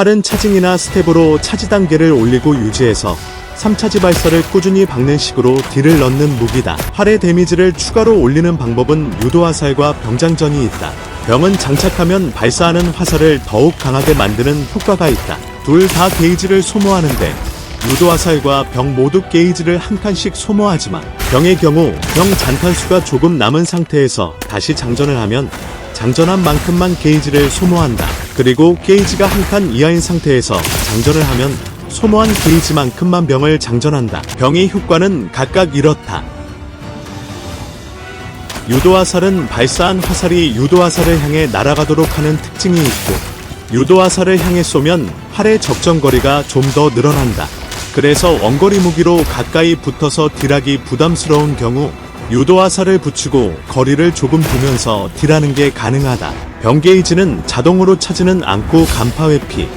활은 차징이나 스텝으로 차지 단계를 올리고 유지해서 3차지 발사를 꾸준히 박는 식으로 딜을 넣는 무기다. 활의 데미지를 추가로 올리는 방법은 유도화살과 병장전이 있다. 병은 장착하면 발사하는 화살을 더욱 강하게 만드는 효과가 있다. 둘 다 게이지를 소모하는데 유도화살과 병 모두 게이지를 한 칸씩 소모하지만 병의 경우 병 잔탄수가 조금 남은 상태에서 다시 장전을 하면 장전한 만큼만 게이지를 소모한다. 그리고 게이지가 한 칸 이하인 상태에서 장전을 하면 소모한 게이지만큼만 병을 장전한다. 병의 효과는 각각 이렇다. 유도화살은 발사한 화살이 유도화살을 향해 날아가도록 하는 특징이 있고 유도화살을 향해 쏘면 활의 적정거리가 좀 더 늘어난다. 그래서 원거리 무기로 가까이 붙어서 딜하기 부담스러운 경우 유도화살을 붙이고 거리를 조금 두면서 딜하는 게 가능하다. 병 게이지는 자동으로 차지는 않고 간파 회피,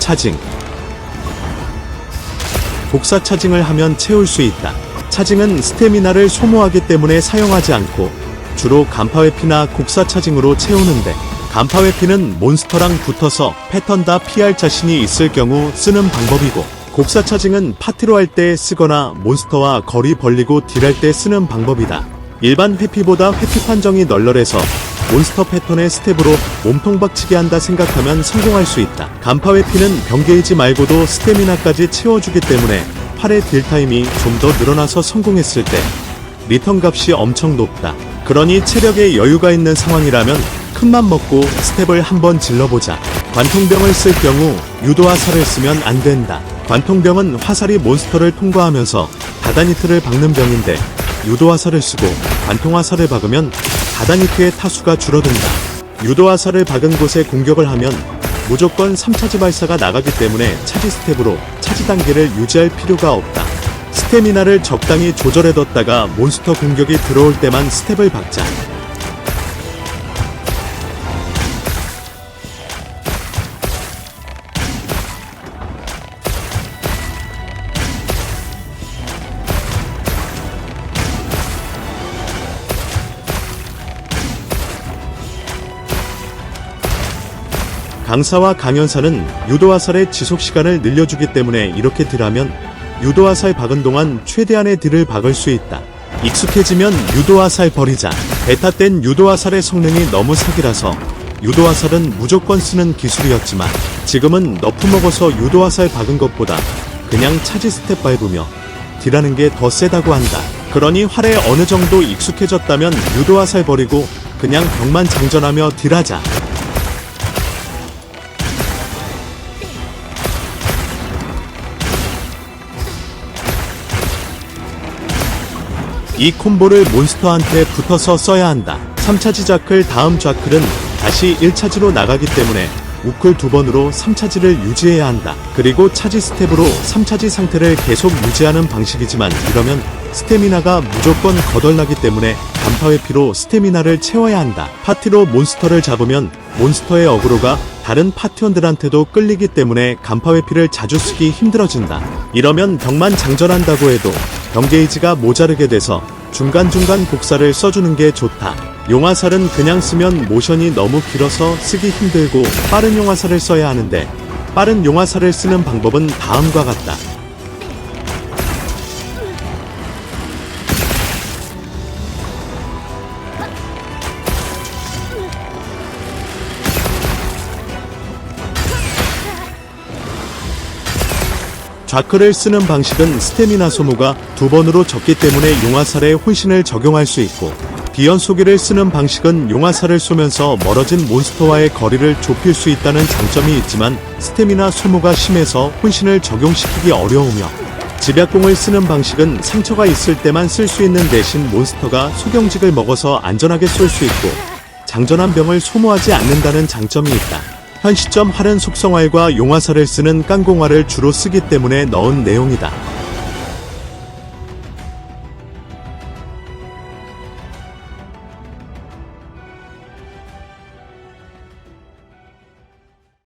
차징, 복사 차징을 하면 채울 수 있다. 차징은 스태미나를 소모하기 때문에 사용하지 않고 주로 간파 회피나 곡사 차징으로 채우는데 간파 회피는 몬스터랑 붙어서 패턴 다 피할 자신이 있을 경우 쓰는 방법이고 곡사 차징은 파티로 할 때 쓰거나 몬스터와 거리 벌리고 딜할 때 쓰는 방법이다. 일반 회피보다 회피 판정이 널널해서 몬스터 패턴의 스텝으로 몸통 박치기 한다 생각하면 성공할 수 있다. 간파 회피는 병 게이지 말고도 스태미나까지 채워주기 때문에 팔의 딜 타임이 좀 더 늘어나서 성공했을 때 리턴 값이 엄청 높다. 그러니 체력에 여유가 있는 상황이라면 큰맘 먹고 스텝을 한번 질러보자. 관통병을 쓸 경우 유도화살을 쓰면 안 된다. 관통병은 화살이 몬스터를 통과하면서 다다니트를 박는 병인데 유도화살을 쓰고 관통화살을 박으면 다다니트의 타수가 줄어든다. 유도화살을 박은 곳에 공격을 하면 무조건 3차지 발사가 나가기 때문에 차지 스텝으로 차지 단계를 유지할 필요가 없다. 스태미나를 적당히 조절해뒀다가 몬스터 공격이 들어올 때만 스텝을 박자. 강사와 강연사는 유도화살의 지속 시간을 늘려주기 때문에 이렇게 딜하면 유도화살 박은 동안 최대한의 딜을 박을 수 있다. 익숙해지면 유도화살 버리자. 베타 땐 유도화살의 성능이 너무 사기라서 유도화살은 무조건 쓰는 기술이었지만 지금은 너프 먹어서 유도화살 박은 것보다 그냥 차지 스텝 밟으며 딜하는 게 더 세다고 한다. 그러니 활에 어느 정도 익숙해졌다면 유도화살 버리고 그냥 병만 장전하며 딜하자. 이 콤보를 몬스터한테 붙어서 써야 한다. 3차 지 자클 다음 좌클은 다시 1차지로 나가기 때문에 우클 두 번으로 3차지를 유지해야 한다. 그리고 차지 스텝으로 3차지 상태를 계속 유지하는 방식이지만 이러면 스태미나가 무조건 거덜나기 때문에 간파 회피로 스태미나를 채워야 한다. 파티로 몬스터를 잡으면 몬스터의 어그로가 다른 파티원들한테도 끌리기 때문에 간파 회피를 자주 쓰기 힘들어진다. 이러면 병만 장전한다고 해도 병 게이지가 모자르게 돼서 중간중간 복사를 써주는 게 좋다. 용화살은 그냥 쓰면 모션이 너무 길어서 쓰기 힘들고 빠른 용화살을 써야 하는데 빠른 용화살을 쓰는 방법은 다음과 같다. 좌클을 쓰는 방식은 스태미나 소모가 두 번으로 적기 때문에 용화살에 혼신을 적용할 수 있고 비연소기를 쓰는 방식은 용화살을 쏘면서 멀어진 몬스터와의 거리를 좁힐 수 있다는 장점이 있지만 스태미나 소모가 심해서 혼신을 적용시키기 어려우며 집약공을 쓰는 방식은 상처가 있을 때만 쓸 수 있는 대신 몬스터가 소경직을 먹어서 안전하게 쏠 수 있고 장전한 병을 소모하지 않는다는 장점이 있다. 현 시점 활은 속성활과 용화살을 쓰는 깡공화를 주로 쓰기 때문에 넣은 내용이다.